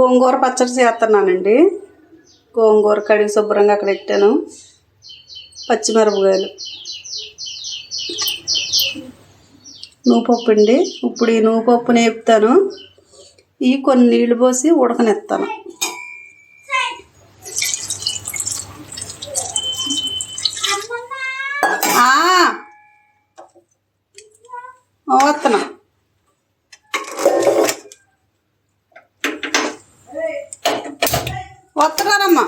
గోంగూర పచ్చడి చేస్తున్నానండి. గోంగూర కడిగి శుభ్రంగా అక్కడ పెట్టాను. పచ్చిమిరపకాయలు. నూపప్పు అండి ఇప్పుడు ఈ నూపప్పు నేపుతాను ఈ కొన్ని నీళ్ళు పోసి ఉడకనెత్తాను ఆ, వస్తున్నా వస్తున్నారమ్మా.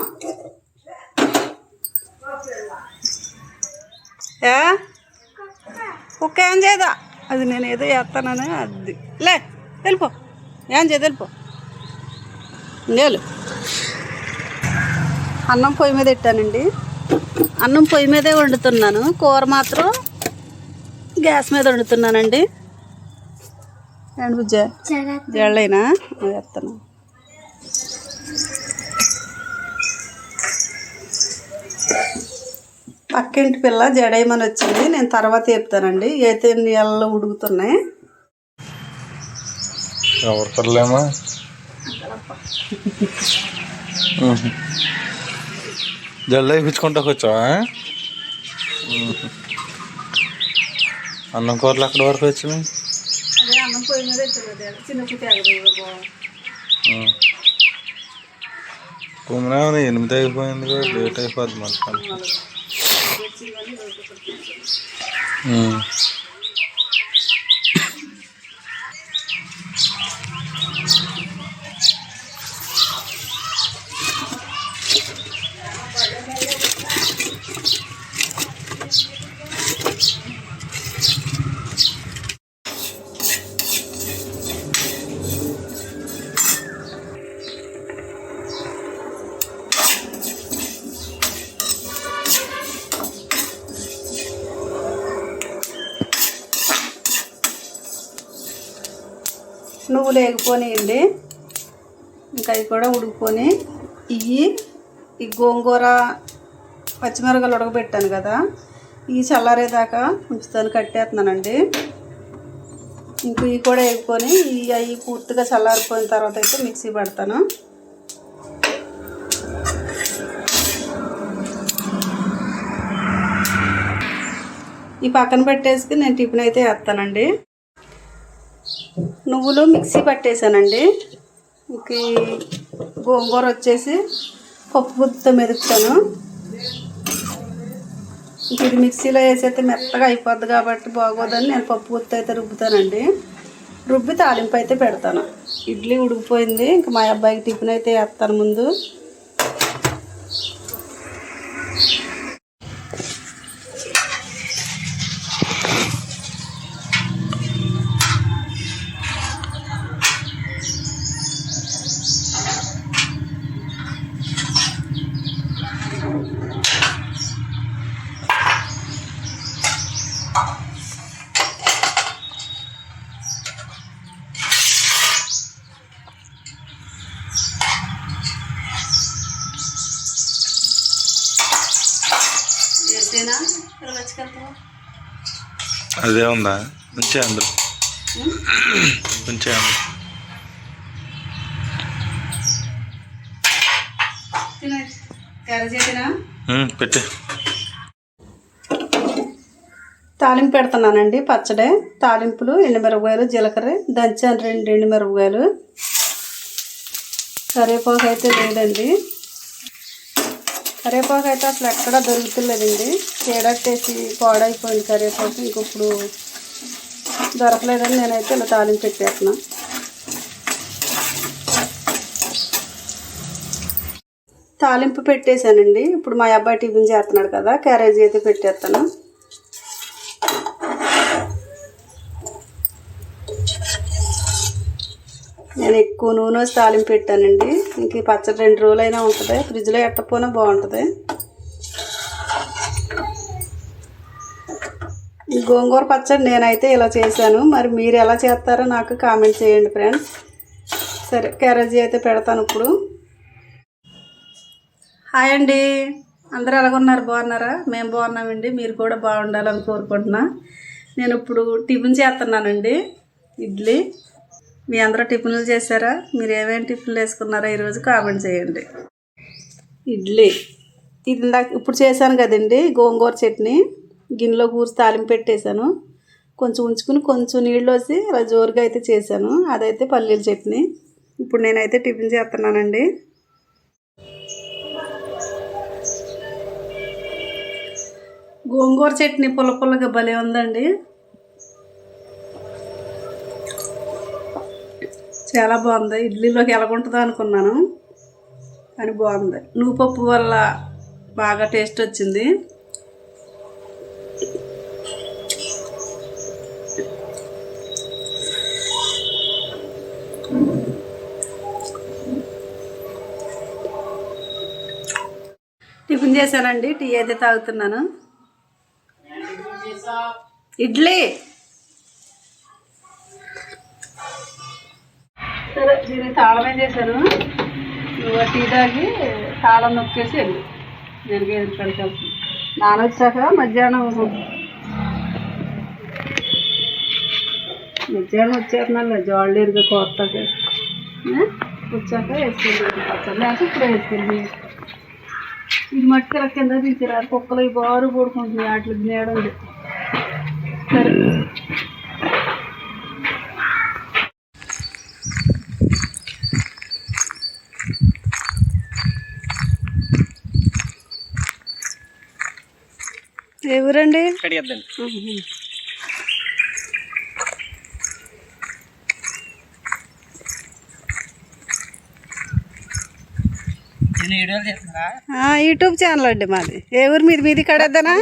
ఏ? కుక్క ఏం చేయదా? అది నేను ఏదో చేస్తానని అది. లే వెళ్ళిపో. ఏం చేయదు వెళ్ళిపో. లేలు అన్నం పొయ్యి మీద పెట్టానండి. అన్నం పొయ్యి మీదే వండుతున్నాను. కూర మాత్రం గ్యాస్ మీద వండుతున్నానండి. ఏంటి బుజ్జ? జళ్ళైనా వేస్తాను పక్కింటి పిల్ల జడేయమని వచ్చింది. నేను తర్వాత చెప్తానండి. అయితే నీళ్ళలో ఉడుకుతున్నాయి. ఎవరు పర్లేమా వేయించుకుంటా వచ్చావా అన్నం కూరలు అక్కడి వరకు వచ్చినాయి అదే అన్నం పొయ్యి మీద చిన్న కుమ్మనే ఎనిమిది అయిపోయింది కదా లేట్ అయిపోద్ది మళ్ళీ. నువ్వులు వేగిపోనియండి ఇంకా అవి కూడా ఉడికిపోని ఇవి ఈ గోంగూర పచ్చిమిరకాయలు ఉడకబెట్టాను కదా ఇవి చల్లారేదాకా ఉంచుతాను కట్టేస్తున్నానండి. ఇంక ఇవి కూడా వేగిపోని ఇవి అవి పూర్తిగా చల్లారిపోయిన తర్వాత అయితే మిక్సీ పెడతాను. ఈ పక్కన పెట్టేసి నేను టిఫిన్ అయితే వేస్తానండి. నువ్వులు మిక్సీ పట్టేశానండి ఇంక గోంగూర వచ్చేసి పప్పు గుత్తితో మెదుపుతాను. ఇది మిక్సీలో వేసైతే మెత్తగా అయిపోద్ది కాబట్టి బాగోదని నేను పప్పు గుత్తి అయితే రుబ్బుతానండి. రుబ్బి తాలింపు అయితే పెడతాను. ఇడ్లీ ఉడికిపోయింది. ఇంక మా అబ్బాయికి టిఫిన్ అయితే వేస్తాను ముందు. అదే ఉందా? ఉంచే అందరు. ఉంచే పెట్టే. తాలింపు పెడుతున్నానండి పచ్చడి. తాలింపులు ఎండుమిరపకాయలు జీలకర్ర దంచాను రెండు ఎండుమిరపకాయలు కరివేపాకు అయితే లేదండి. కరివేపాకు అయితే అసలు ఎక్కడా దొరుకుతులేదండి. చీడట్టేసి పాడైపోయింది కరివేపాకు ఇంకొప్పుడు దొరకలేదని నేనైతే ఇలా తాలింపు పెట్టేస్తున్నా. తాలింపు పెట్టేశానండి. ఇప్పుడు మా అబ్బాయి టిఫిన్ చేస్తున్నాడు కదా క్యారేజీ అయితే పెట్టేస్తాను నేను ఎక్కువ నూనె తాలింపు పెట్టానండి. ఇంక ఈ పచ్చడి రెండు రోజులైనా ఉంటుంది. ఫ్రిడ్జ్లో ఎట్టపోయినా బాగుంటుంది. ఈ గోంగూర పచ్చడి నేనైతే ఇలా చేశాను. మరి మీరు ఎలా చేస్తారో నాకు కామెంట్ చేయండి ఫ్రెండ్స్. సరే క్యారేజీ అయితే పెడతాను ఇప్పుడు. హాయ్ అండి. అందరూ ఎలాగున్నారు? బాగున్నారా? మేము బాగున్నామండి. మీరు కూడా బాగుండాలని కోరుకుంటున్నా. నేను ఇప్పుడు టిఫిన్ చేస్తున్నానండి. ఇడ్లీ. మీ అందరూ టిఫిన్లు చేశారా? మీరు ఏమేమి టిఫిన్లు వేసుకున్నారా ఈరోజు కామెంట్ చేయండి. ఇడ్లీ. ఇది ఇందాక ఇప్పుడు చేశాను కదండి గోంగూర చట్నీ. గిన్నెలో కూర్చి తాలింపు పెట్టేశాను. కొంచెం ఉంచుకుని కొంచెం నీళ్ళు వేసి అలా జోరుగా అయితే చేశాను. అదైతే పల్లీల చట్నీ. ఇప్పుడు నేనైతే టిఫిన్ చేస్తున్నానండి. గోంగూర చట్నీ పుల్ల పుల్లగా భలే ఉందండి. చాలా బాగుంది. ఇడ్లీలోకి ఎలాగుంటుందో అనుకున్నాను. కానీ బాగుంది. నువ్వు పప్పు వల్ల బాగా టేస్ట్ వచ్చింది. టిఫిన్ చేశానండి. టీ అయితే తాగుతున్నాను. ఇడ్లీ! దీనికి తాళం ఏం చేశాను? నువ్వు టీ తాగి తాళం నొక్కేసి వెళ్ళి నేను గేదెలు కడికెళ్తాను నాన్న వచ్చాక మధ్యాహ్నం మధ్యాహ్నం వచ్చేస్తున్నాను జోళ్ళేరుగా కోస్తాక వచ్చాక వేసుకెళ్ళి పచ్చడి లేక ఇప్పుడు వేసుకెళ్ళి ఇది మట్టుకు కింద తీసిరా కుక్కలు ఈ బారు పడుకుంటుంది. వాటికి నీడ సరే. ఏ ఊరండి యూట్యూబ్ ఛానల్ అండి మాది. ఏ ఊరు మీది? మీది కడేద్దనా?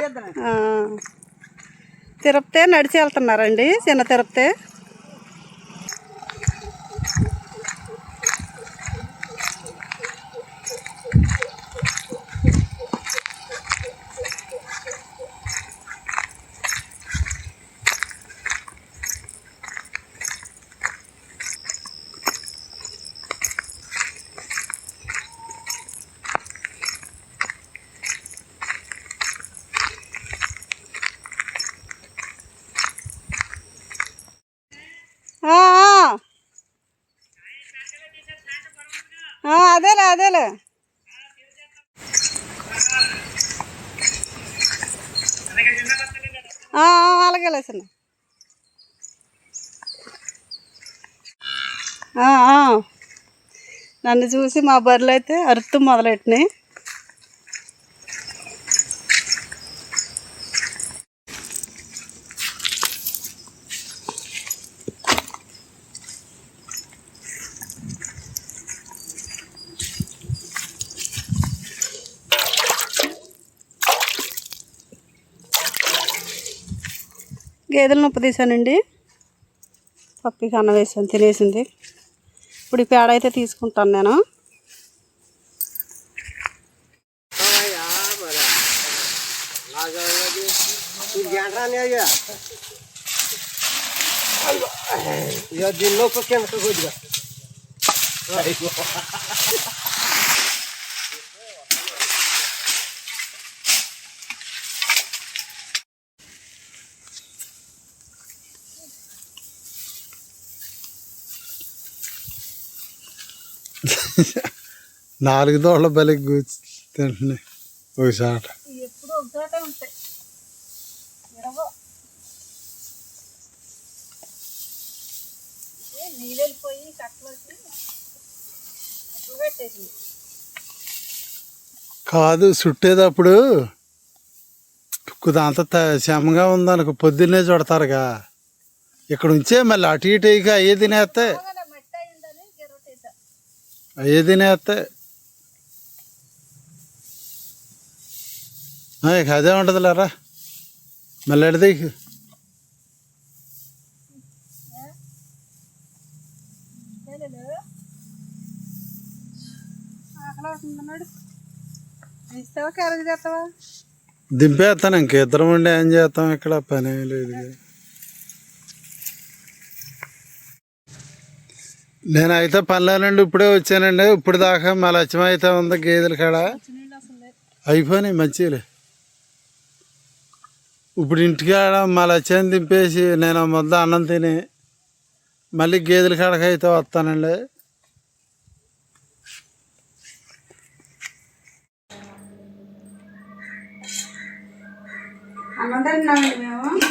తిరుపతి నడిచి వెళ్తున్నారండి చిన్న తిరుపతి. అదేలే. అలాగే లేసన్న నన్ను చూసి మా బర్రెలు అయితే అరుతూ మొదలెట్టినాయి. గేదెలు నొప్పి తీసానండి పప్పికి అన్నం వేసాను తినేసింది. ఇప్పుడు ఈ పేడ అయితే తీసుకుంటాను నేను. దీనిలో కింద కొద్దిగా. నాలుగు దోళ్ళ బలికి కూర్చి తింటున్నాయి. పెట్టేసింది కాదు చుట్టేటప్పుడు కుదంత శ్రమగా ఉందనుకో పొద్దున్నే చుడతారుగా. ఇక్కడ ఉంచే మళ్ళీ అటు ఇటు ఇక అయ్యే అయ్యే తినేస్తే ఆ, ఇక అదే ఉంటుంది లేరా మళ్ళీ ఎడది ఆకలి అవుతుందన్నాడు ఇస్తావా క్యారేజ్ చేస్తావా దింపేస్తాను ఇంక ఇద్దరం ఉండి ఏం చేస్తాం ఇక్కడ పని ఏం లేదు నేనైతే పనిలో నుండి ఇప్పుడే వచ్చానండి. ఇప్పుడు దాకా మా లక్ష్యం అయితే ఉంది గేదెల కాడ. అయిపోయినాయి మంచిలే. ఇప్పుడు ఇంటికాడ మా లక్ష్యం దింపేసి నేను ముద్ద అన్నం తిని మళ్ళీ గేదెల కాడకి అయితే వస్తానండి. అన్నం తిన్నామండి మేము.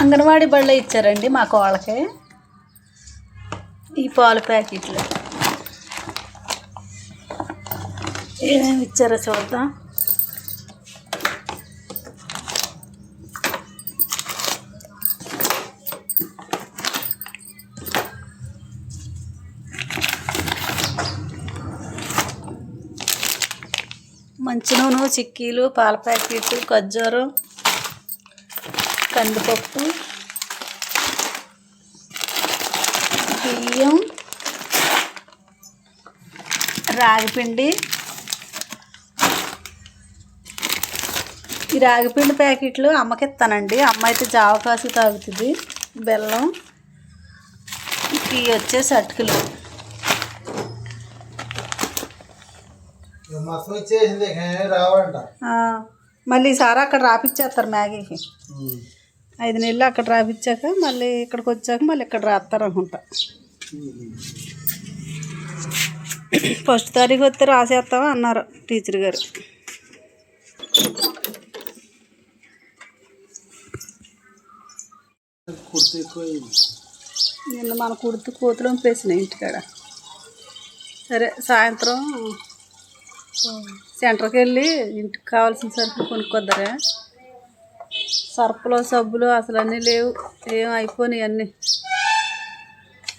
అంగన్వాడీ బళ్ళే ఇచ్చారండి మా కోళ్ళకి ఈ పాలు ప్యాకెట్లు. ఏమేమి ఇచ్చారో చూద్దాం. మంచి నూనె చిక్కీలు పాల ప్యాకెట్లు ఖర్జూరం. కందిపప్పు బియ్యం రాగిపిండి. ఈ రాగిపిండి ప్యాకెట్లు అమ్మకి ఇస్తానండి అమ్మ అయితే జావ కాసి తాగుతుంది. బెల్లం ఇవి వచ్చేసి అటుకులు మళ్ళీ ఈసారి అక్కడ రాపిచ్చేస్తారు మ్యాగీకి. ఐదు నెలలు అక్కడ రాపిచ్చాక మళ్ళీ ఇక్కడికి వచ్చాక మళ్ళీ ఇక్కడ రాస్తారు అనుకుంటా ఫస్ట్ తారీఖు వస్తే రాసేస్తావా అన్నారు టీచర్ గారు. నిన్న మన కుర్తి కోతులు పేసినాయి ఇంటికాడ. సరే సాయంత్రం సెంటర్కి వెళ్ళి ఇంటికి కావాల్సిన సరుకులు కొనుక్కొద్దరే. సర్పులు సబ్బులు అసలు అన్నీ లేవు. ఏం అయిపోయినాయి అన్నీ.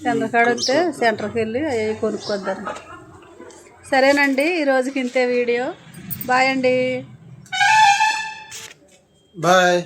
చంద్రకాడ వస్తే సెంటర్కి వెళ్ళి అవి కొనుక్కొద్దాం. సరేనండి ఈరోజుకి ఇంతే వీడియో. బాయ్ అండి. బాయ్.